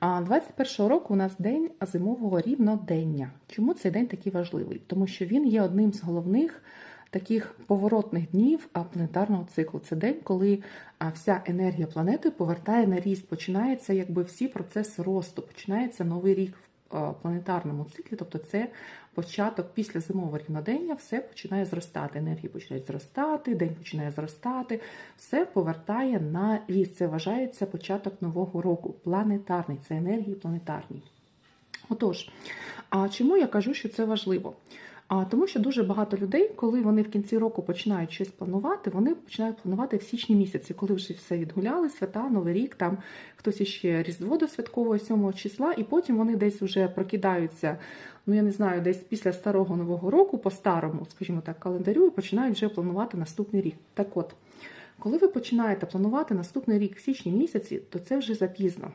А 21 року у нас день зимового рівнодення. Чому цей день такий важливий? Тому що він є одним з головних таких поворотних днів планетарного циклу. Це день, коли вся енергія планети повертає на ріст. Починається якби всі процеси росту, починається новий рік планетарному циклі, тобто це початок після зимового рівнодення, все починає зростати. Енергії починають зростати, день починає зростати, все повертає на ріст. Це вважається початок нового року. Планетарний, це енергії планетарні. Отож, а чому я кажу, що це важливо? А тому, що дуже багато людей, коли вони в кінці року починають щось планувати, вони починають планувати в січні місяці, коли вже все відгуляли, свята, новий рік, там хтось іще різдво до святкового 7 числа, і потім вони десь вже прокидаються. Ну я не знаю, десь після старого нового року, по старому, скажімо так, календарю, і починають вже планувати наступний рік. Так от, коли ви починаєте планувати наступний рік в січні місяці, то це вже запізно.